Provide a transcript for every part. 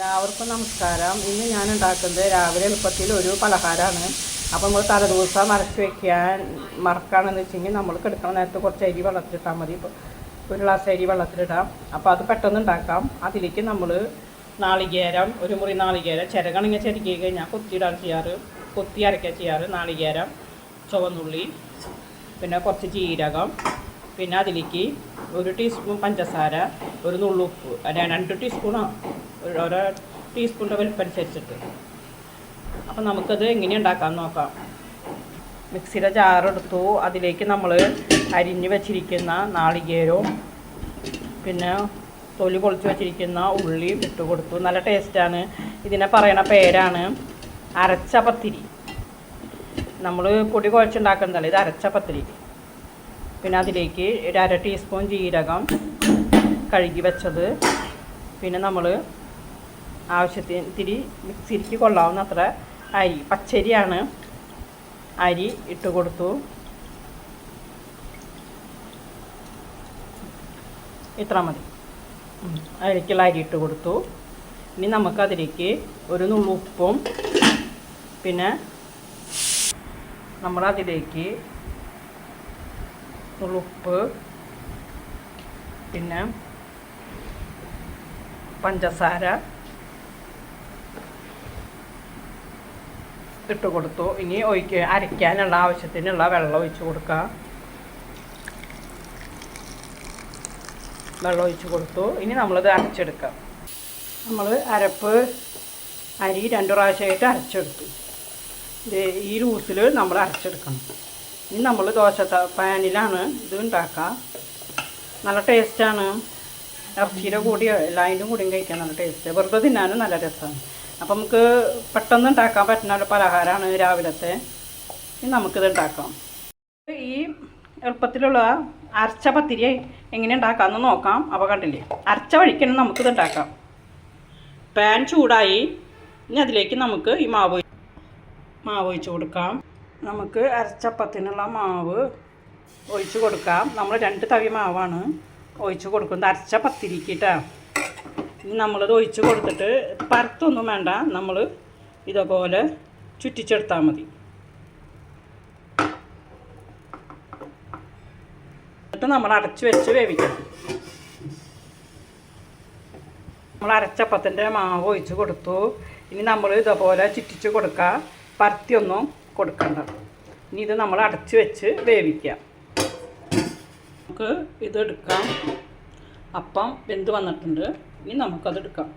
എല്ലാവർക്കും നമസ്കാരം. ഇന്ന് ഞാൻ ഉണ്ടാക്കുന്നത് രാവിലെ എളുപ്പത്തിൽ ഒരു പലഹാരമാണ്. അപ്പോൾ നമ്മൾ തലേദിവസം മറച്ച് വെക്കാൻ മറക്കാണെന്ന് വെച്ചെങ്കിൽ നമ്മൾ കിടക്കുന്ന നേരത്തെ കുറച്ച് അരി വെള്ളത്തിലിട്ടാൽ മതി. ഒരു ഗ്ലാസ് അരി വെള്ളത്തിലിടാം. അപ്പോൾ അത് പെട്ടെന്ന് ഉണ്ടാക്കാം. അതിലേക്ക് നമ്മൾ നാളികേരം ഒരു മുറി നാളികേരം ചിരകണിങ്ങ ചിരക്കി കഴിഞ്ഞാൽ കൊത്തിയിടാൻ ചെയ്യാറ്. കൊത്തി അരയ്ക്കുക ചെയ്യാറ് നാളികേരം ചുവന്നുള്ളി പിന്നെ കുറച്ച് ജീരകം പിന്നെ അതിലേക്ക് ഒരു ടീസ്പൂൺ പഞ്ചസാര ഒരു നുള്ളുപ്പ് അല്ല രണ്ട് ടീസ്പൂണോ ഓരോ ടീസ്പൂണിന്റെ വലിപ്പനുസരിച്ചിട്ട്. അപ്പം നമുക്കത് എങ്ങനെ ഉണ്ടാക്കാമെന്ന് നോക്കാം. മിക്സിയുടെ ജാറെടുത്തു അതിലേക്ക് നമ്മൾ അരിഞ്ഞ് വെച്ചിരിക്കുന്ന നാളികേരവും പിന്നെ തൊലി പൊളിച്ച് വെച്ചിരിക്കുന്ന ഉള്ളി ഇട്ട് കൊടുത്തു. നല്ല ടേസ്റ്റാണ് ഇതിനെ പറയണ പേരാണ് അരച്ച പത്തിരി നമ്മൾ പൊടി കുഴച്ചുണ്ടാക്കുന്നതല്ല ഇത് അരച്ച പത്തിരി പിന്നെ അതിലേക്ക് ഒരു അര ടീസ്പൂൺ ജീരകം കഴുകി വെച്ചത്. പിന്നെ നമ്മൾ ആവശ്യത്തിന് ഇത്തിരി മിക്സിക്ക് കൊള്ളാവുന്ന അത്ര അരി പച്ചരിയാണ് അരി ഇട്ട് കൊടുത്തു. ഇത്ര മതി. അതിലേക്കുള്ള അരി ഇട്ട് കൊടുത്തു. ഇനി നമുക്കതിലേക്ക് ഒരു നുള്ളുപ്പും പിന്നെ നമ്മളതിലേക്ക് ഉപ്പ് പിന്നെ പഞ്ചസാര ഇട്ട് കൊടുത്തു. ഇനി ഒഴിക്ക അരയ്ക്കാനുള്ള ആവശ്യത്തിനുള്ള വെള്ളം ഒഴിച്ച് കൊടുക്കുക വെള്ളം ഒഴിച്ച് കൊടുത്തു. ഇനി നമ്മളിത് അരച്ചെടുക്കാം. നമ്മൾ അരപ്പ് അരി രണ്ടു പ്രാവശ്യമായിട്ട് അരച്ചെടുത്തു. ഈ ലൂസിൽ നമ്മൾ അരച്ചെടുക്കണം. ഇനി നമ്മൾ ദോശ പാനിലാണ് ഇത് ഉണ്ടാക്കുക നല്ല ടേസ്റ്റാണ്. ഇറച്ചിയുടെ കൂടിയോ എല്ലാതിന്റെ കൂടിയും കഴിക്കാൻ നല്ല ടേസ്റ്റ് വെറുതെ തിന്നാനും നല്ല രസമാണ് അപ്പം നമുക്ക് പെട്ടെന്ന് ഉണ്ടാക്കാൻ പറ്റുന്ന ഒരു പലഹാരമാണ് രാവിലത്തെ. ഇനി നമുക്കിത് ഉണ്ടാക്കാം. ഈ എളുപ്പത്തിലുള്ള അരച്ച പത്തിരി എങ്ങനെ ഉണ്ടാക്കാമെന്ന് നോക്കാം. അപ്പോൾ കണ്ടില്ലേ? അരച്ച വഴിക്കണം നമുക്കിത് ഉണ്ടാക്കാം. പാൻ ചൂടായി. ഇനി അതിലേക്ക് നമുക്ക് ഈ മാവ് മാവ് ഒഴിച്ച് കൊടുക്കാം. നമുക്ക് അരച്ചപ്പത്തിനുള്ള മാവ് ഒഴിച്ചു കൊടുക്കാം. നമ്മൾ രണ്ട് തവി മാവാണ് ഒഴിച്ചു കൊടുക്കുന്നത്. അരച്ച പത്തിരിക്കിട്ടാ ഇനി നമ്മളത് ഒഴിച്ച് കൊടുത്തിട്ട് പരത്തൊന്നും വേണ്ട. നമ്മൾ ഇതേപോലെ ചുറ്റിച്ചെടുത്താൽ മതി. എന്നിട്ട് നമ്മൾ അടച്ചു വെച്ച് വേവിക്കണം. നമ്മൾ അരച്ചപ്പത്തിന്റെ മാവ് ഒഴിച്ച് കൊടുത്തു. ഇനി നമ്മൾ ഇതേപോലെ ചുറ്റിച്ച് കൊടുക്കുക പരത്തിയൊന്നും കൊടുക്കണ്ട. ഇനി ഇത് നമ്മൾ അടച്ച് വെച്ച് വേവിക്കാം. നമുക്ക് ഇതെടുക്കാം അപ്പം വെന്ത് വന്നിട്ടുണ്ട്. ഇനി നമുക്കത് എടുക്കാം.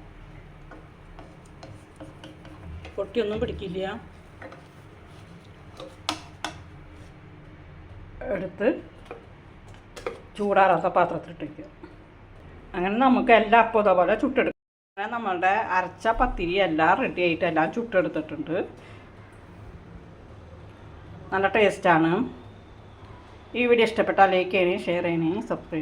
പൊട്ടിയൊന്നും പിടിക്കില്ല. എടുത്ത് ചൂടാറാത്ത പാത്രത്തിലിട്ടേക്കുക അങ്ങനെ നമുക്ക് എല്ലാ അപ്പം ഇതേപോലെ ചുട്ടെടുക്കാം. അങ്ങനെ നമ്മളുടെ അരച്ച പത്തിരി എല്ലാം റെഡി ആയിട്ട് എല്ലാം ചുട്ടെടുത്തിട്ടുണ്ട്. നല്ല ടേസ്റ്റാണ് ഈ വീഡിയോ ഇഷ്ടപ്പെട്ടാൽ ലൈക്ക് ചെയ്യണേ ഷെയർ ചെയ്യണേ സബ്സ്ക്രൈബ്